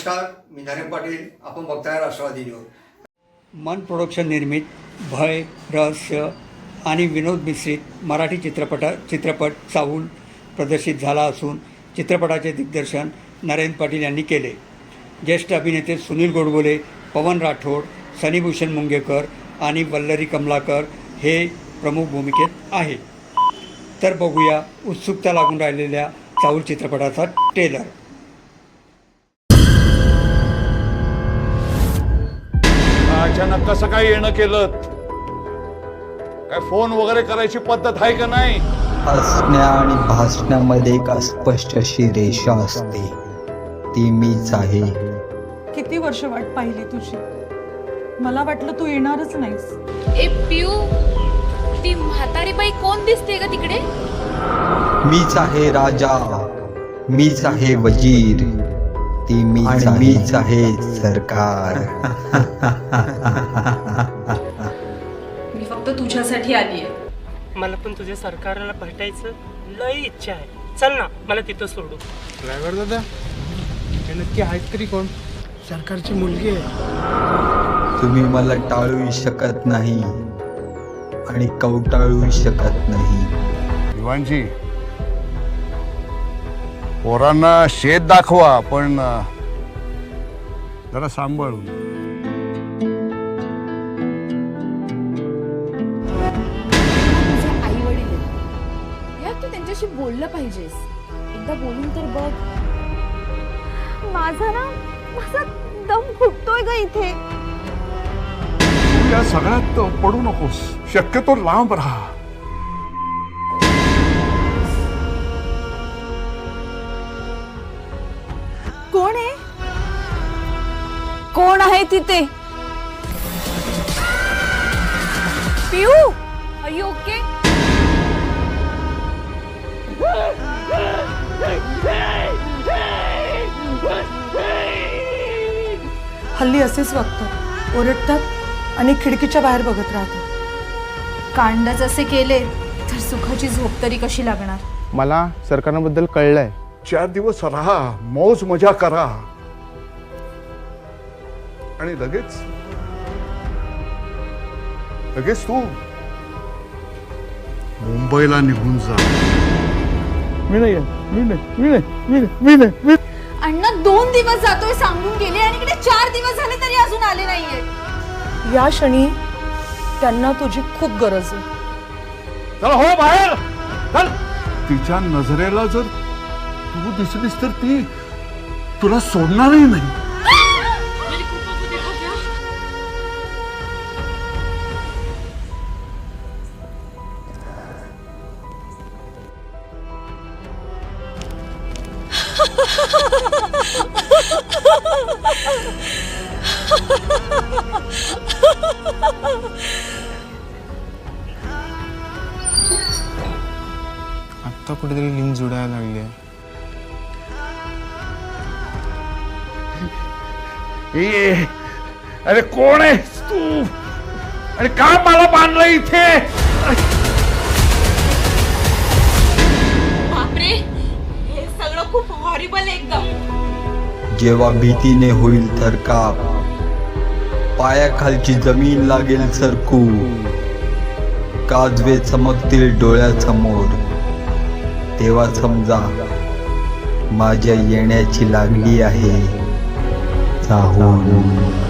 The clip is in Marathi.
नमस्कार मी नरेंद पाटील. बघताय राष्ट्रवादी न्यूज. मन प्रोडक्शन निर्मित भय रहस्य आणि विनोद मिश्रित मराठी चित्रपट चित्रपट चाहूल प्रदर्शित झाला असून चित्रपटाचे दिग्दर्शन नरेंद्र पाटील यांनी केले. ज्येष्ठ अभिनेते सुनील गोडबोले पवन राठोड सनीभूषण मुंगेकर आणि वल्लरी कमलाकर हे प्रमुख भूमिकेत आहेत तर बघूया उत्सुकता लागून राहिलेल्या चाहूल चित्रपटाचा ट्रेलर अचानक कसं काय येणं केलं? काय फोन वगैरे करायची पद्धत आहे का नाही? हसण्या आणि भासण्यामध्ये एक अस्पष्ट अशी रेषा असते. ती मीच आहे. किती वर्ष वाट पाहिली तुझी? मला वाटलं तू येणारच नाहीस. ए पिऊ ती म्हातारी बाई कोण दिसते का तिकडे? मीच आहे राजा. मीच आहे वजीर. ती मीच मीच आहे सरकार. मी फक्त तुझ्यासाठी आली आहे. मला पण तुझ्या सरकारला भेटायचं लई इच्छा आहे. चल ना मला तिथं सोडू. ड्रायव्हर दादा हे नक्की आहेत तरी कोण? सरकारची मुलगी आहे. तुम्ही मला टाळू शकत नाही आणि कवटाळू शकत नाही. दिवाणजी पोरांना शेत दाखवा पण जरा सांभाळून. आई वडील यार तू त्यांच्याशी बोललं पाहिजेस. एकदा बोलून तर बघ. माझा ना माझा दम फुटतोय ग इथे. या सगळ्यात पडू नकोस. शक्यतो लांब राहा. कोण आहे तिथे? पिऊ you okay? हल्ली असेच वागतात ओरडतात आणि खिडकीच्या बाहेर बघत राहतात कांडच असे केले तर सुखाची झोप तरी कशी लागणार? मला सरकारबद्दल कळलंय. चार दिवस राहा मौज मजा करा. आणि लगेच लगेच तू मुंबईला निघून जा मी नाही मी नाही. मी नाही. मी नाही. मी नाही. मी अण्णा दोन दिवस जातोय सांगून गेले आणि इकडे चार दिवस झाले तरी अजून आले नाहीये. या क्षणी त्यांना तुझी खूप गरज आहे. चला हो बाहेर. चल. तिच्या नजरेला जर तू दिसलीस तर ती तुला सोडणारही नाही. आत्ता कुठेतरी लिंक जुडायला लागली आहे ए, अरे कोण आहेस तू? अरे का मला बांधलं इथे? जेव्हा भीतीने होईल तर काप पायाखालची जमीन लागेल सरकू काजवे चमकतील डोळ्यासमोर. तेव्हा समजा माझ्या येण्याची लागली आहे. चाहूल